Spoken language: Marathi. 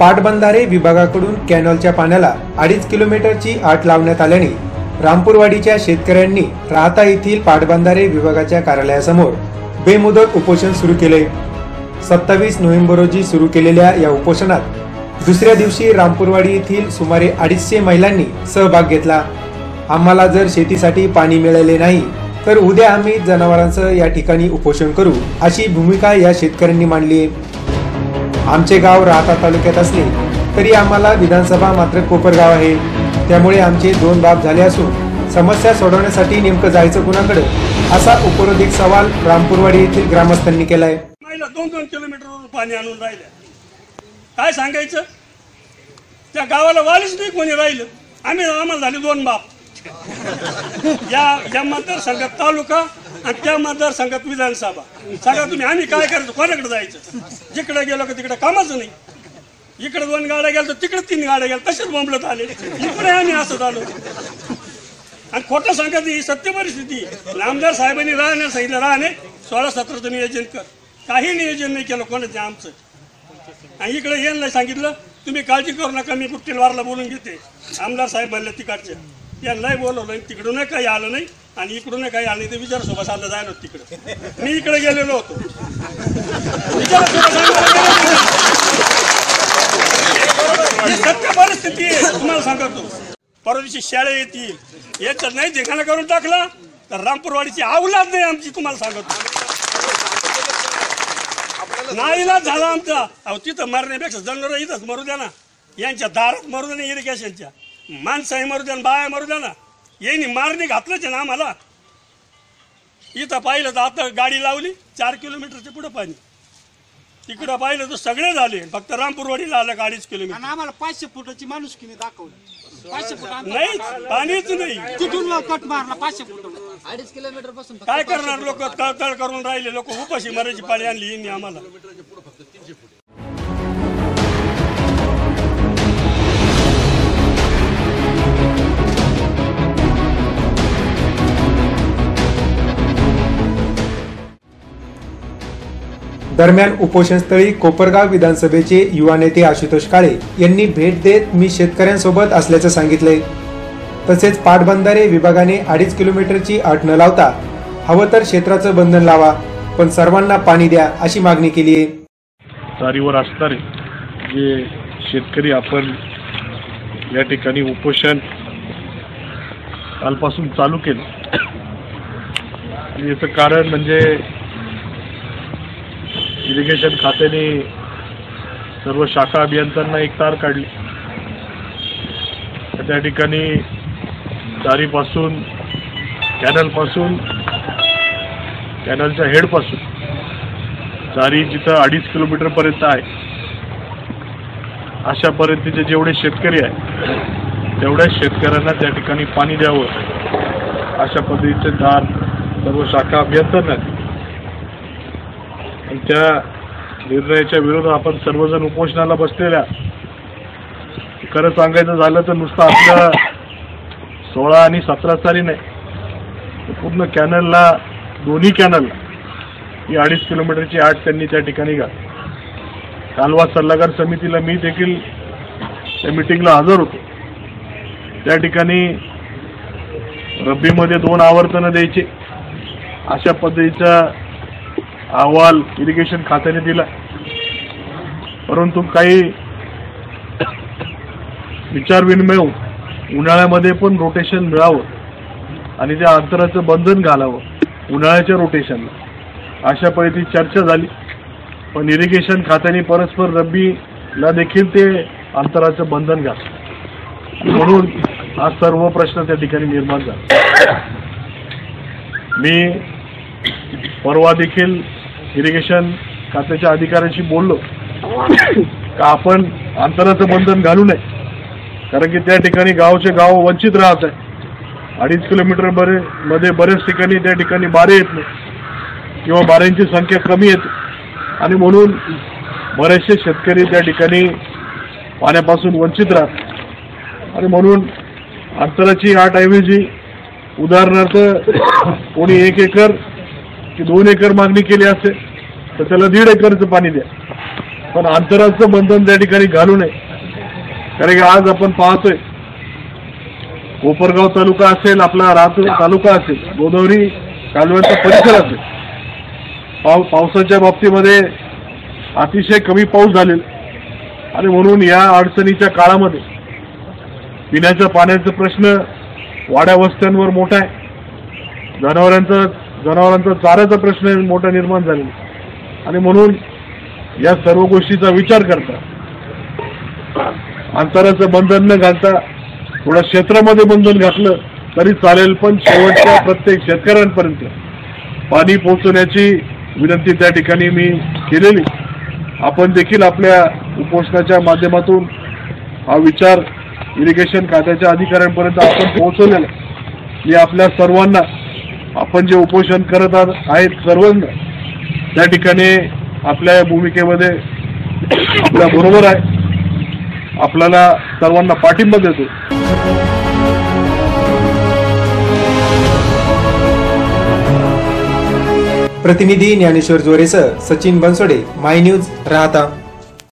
पाटबंधारे विभागाकडून कॅनॉलच्या पाण्याला अडीच किलोमीटरची आट लावण्यात आल्याने रामपूरवाडीच्या शेतकऱ्यांनी राहता येथील पाटबंधारे विभागाच्या कार्यालयासमोर बेमुदत उपोषण सुरू केले. सत्तावीस नोव्हेंबर रोजी सुरू केलेल्या या उपोषणात दुसऱ्या दिवशी रामपूरवाडी येथील सुमारे अडीचशे महिलांनी सहभाग घेतला. आम्हाला जर शेतीसाठी पाणी मिळाले नाही तर उद्या आम्ही जनावरांसह या ठिकाणी उपोषण करू अशी भूमिका या शेतकऱ्यांनी मांडली आहे. आमचे गाव राहता तालुक्यात असले तरी आम्हाला विधानसभा मात्र कोपरगाव आहे. त्यामुळे आमचे दोन बाब झाले असून समस्या सोडवण्यासाठी नेमकं जायचं कुणाकडे असा उपरोधिक सवाल रामपूरवाडी येथील ग्रामस्थांनी केलाय. महिला दोन दोन किलोमीटर पाणी आणून राहिलं. काय सांगायचं? त्या गावाला वालीच नाही कोणी राहिलं. आम्ही आम्हाला झाले दोन बाप या या मतदारसंघात तालुका आणि त्या मतदारसंघात विधानसभा. सांगा तुम्ही आम्ही काय करायचं कोणाकडे जायचं? जिकडे गेलो का तिकडे कामाचं नाही. इकडे दोन गाड्या गेल्या तर तिकडे तीन गाड्या गेल्या तसेच बोंबलत आले. इकडे आम्ही असं झालो. आणि खोटं सांगत ही सत्य परिस्थिती आमदार साहेबांनी राहण्यास सांगितलं राहणे सोळा सतराचं नियोजन कर. काही नियोजन नाही केलं कोणाचं आमचं. आणि इकडे यांना सांगितलं तुम्ही काळजी करू नका मी कुट्टीलवारला बोलून घेते. आमदार साहेब म्हणले तिकडचे यांनाही बोलवलं तिकडूनही काही आलं नाही. आणि इकडून काही आलं. ते विचार सोबत आलं जायला होत तिकडे. मी इकडे गेलेलो होतो. विचार सत्य परिस्थिती आहे तुम्हाला सांगतो. परवा दिवशी शाळे येतील. याच्यात नाही ठिकाणा करून टाकला तर रामपूरवाडीची आवलाद नाही आमची तुम्हाला सांगतो. नाईलाज झाला आमचा. अहो तिथं मरण्यापेक्षा जनावर इथंच मरू द्या ना. यांच्या दारात मरू द्या ना इरिगेशनच्या माणसाही मरू द्या ना बाया मरू द्या ना. यांनी मारणे घातलंच आहे ना आम्हाला. इथं पाहिलं तर आता गाडी लावली चार किलोमीटरच्या पुढं पाणी. तिकडं पाहिलं तर सगळे झाले फक्त रामपूरवाडीला आलं का अडीच किलोमीटर. आणि आम्हाला पाचशे फुटाची माणुसकीने दाखवली. पाचशे फुट. नाही पाणीच नाही. तिथून कट मारला पाचशे फुट. अडीच किलोमीटरपासून काय करणार लोक? तळतळ करून राहिले लोक. उपाशी मरायची पाळी आणली यांनी आम्हाला. दरम्यान उपोषणस्थळी कोपरगाव विधानसभेचे युवा नेते आशुतोष काळे यांनी भेट देत मी शेतकऱ्यांसोबत असल्याचं सांगितलंय. तसेच पाटबंधारे विभागाने अडीच किलोमीटरची अट न लावता हवं तर क्षेत्राचं बंधन लावा पण सर्वांना पाणी द्या अशी मागणी केली आहे. तारीवर असणारे जे शेतकरी आपण या ठिकाणी उपोषण कालपासून चालू केलं. आणि याचं कारण म्हणजे इरिगेशन खात्याने सर्व शाखा अभियंत्यांना एक तार काढली. तर त्या ठिकाणी दारीपासून कॅनलपासून कॅनलच्या हेडपासून दारी जिथं अडीच किलोमीटरपर्यंत आहे अशा पद्धतीचे जेवढे शेतकरी आहेत तेवढ्या शेतकऱ्यांना त्या ठिकाणी पाणी द्यावं. अशा पद्धतीचे दार सर्व शाखा अभियंत्यांना त्यांच्या त्या निर्णयाच्या विरोधात आपण सर्वजण उपोषणाला बसलेल्या. खरं सांगायचं झालं तर नुसतं आपलं सोळा आणि सतरा साली नाही. पूर्ण कॅनलला दोन्ही कॅनलला ही अडीच किलोमीटरची आठ त्यांनी त्या ठिकाणी घाल कालवा सल्लागार समितीला मी देखील त्या मिटिंगला हजर होतो. त्या ठिकाणी रब्बीमध्ये दोन आवर्तनं द्यायचे. अशा पद्धतीचा अहवाल इरिगेशन खात्याने दिला. परंतु काही विचारविनिमय उन्हाळ्यामध्ये पण रोटेशन मिळावं आणि त्या अंतराचं बंधन घालावं उन्हाळ्याच्या रोटेशनला अशा पद्धती चर्चा झाली. पण इरिगेशन खात्याने परस्पर रब्बीला देखील ते अंतराचं बंधन घातलं. म्हणून हा सर्व प्रश्न त्या ठिकाणी निर्माण झाला. मी परवा देखील इरिगेशन खात्याच्या अधिकाऱ्यांशी बोललो. का आपण अंतराचं बंधन घालू नये? कारण की त्या ठिकाणी गावचे गाव वंचित राहत आहे. अडीच किलोमीटर बरे मध्ये बरेच ठिकाणी त्या ठिकाणी बारे येत नाही. किंवा बाऱ्यांची संख्या कमी येते आणि म्हणून बरेचसे शेतकरी त्या ठिकाणी पाण्यापासून वंचित राहतात आणि म्हणून अंतराची आठ ऐवजी उदाहरणार्थ कोणी एक एकर की दोन एकर मागणी केली असेल तर त्याला दीड एकरचं पाणी द्या. पण आंतरराष्ट्रीय बंधन त्या ठिकाणी घालू नये. कारण की आज आपण पाहतोय कोपरगाव तालुका असेल आपला राहतो तालुका असेल गोदावरी कालव्यांचा परिसर असेल. पाव पावसाच्या बाबतीमध्ये अतिशय कमी पाऊस झालेला आणि म्हणून या अडचणीच्या काळामध्ये पिण्याच्या पाण्याचा प्रश्न वाड्या वस्त्यांवर मोठा आहे. जनावरांचा जनावरांचा चाऱ्याचा प्रश्न मोठा निर्माण झालेला आणि म्हणून या सर्व गोष्टीचा विचार करता अंतराचं बंधन न घालता थोडं क्षेत्रामध्ये बंधन घातलं तरी चालेल पण शेवटच्या प्रत्येक शेतकऱ्यांपर्यंत पाणी पोहोचवण्याची विनंती त्या ठिकाणी मी केलेली. आपण देखील आपल्या उपोषणाच्या माध्यमातून हा विचार इरिगेशन खात्याच्या अधिकाऱ्यांपर्यंत आपण पोहोचवलेला मी आपल्या सर्वांना आपण जे उपोषण करत आहात- आहेत सर्व त्या ठिकाणी आपल्या या भूमिकेमध्ये आपल्या बरोबर आहे. आपल्याला सर्वांना पाठिंबा देतो. प्रतिनिधी ज्ञानेश्वर जोरेसह सचिन बनसोडे माय न्यूज राहता.